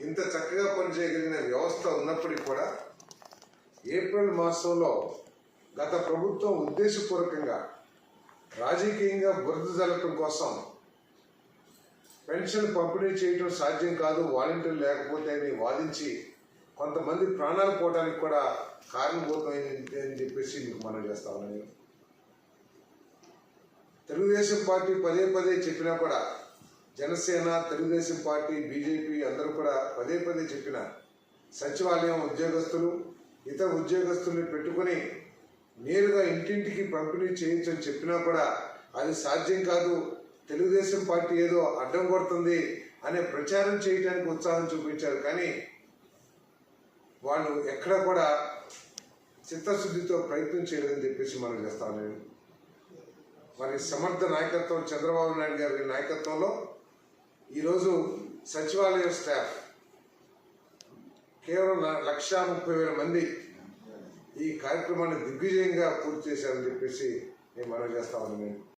ఇంత చక్కగా పనిచేయగలిగిన వ్యవస్థ ఉన్నప్పటికీ కూడా ఏప్రిల్ మాసంలో గత ప్రభుత్వం ఉద్దేశపూర్వకంగా రాజకీయంగా బురద జల్లటం కోసం పెన్షన్ పంపిణీ చేయటం సాధ్యం కాదు వాలంటీర్ లేకపోతే అని వాదించి కొంతమంది ప్రాణాలు పోవడానికి కూడా కారణభూతమైంది అని చెప్పేసి మీకు మనం చేస్తా ఉన్నాను నేను. తెలుగుదేశం పార్టీ పదే పదే చెప్పినా కూడా జనసేన తెలుగుదేశం పార్టీ బీజేపీ అందరూ కూడా పదే పదే చెప్పిన సచివాలయం ఉద్యోగస్తులు ఇతర ఉద్యోగస్తుల్ని పెట్టుకుని నేరుగా ఇంటింటికి పంపిణీ చేయొచ్చని చెప్పినా కూడా అది సాధ్యం కాదు. తెలుగుదేశం పార్టీ ఏదో అడ్డం కొడుతుంది అనే ప్రచారం చేయడానికి ఉత్సాహం చూపించారు. కానీ వాళ్ళు ఎక్కడ కూడా చిత్తశుద్ధితో ప్రయత్నం చేయలేదని చెప్పేసి మనం చేస్తాను నేను మరి సమర్థ నాయకత్వం చంద్రబాబు నాయుడు గారి నాయకత్వంలో ఈరోజు సచివాలయం స్టాఫ్ కేవలం ల- లక్షా ముప్పై వేల మంది ఈ కార్యక్రమాన్ని దిగ్విజయంగా పూర్తి చేశారని చెప్పేసి నేను మనం చేస్తా ఉన్నాను. నేను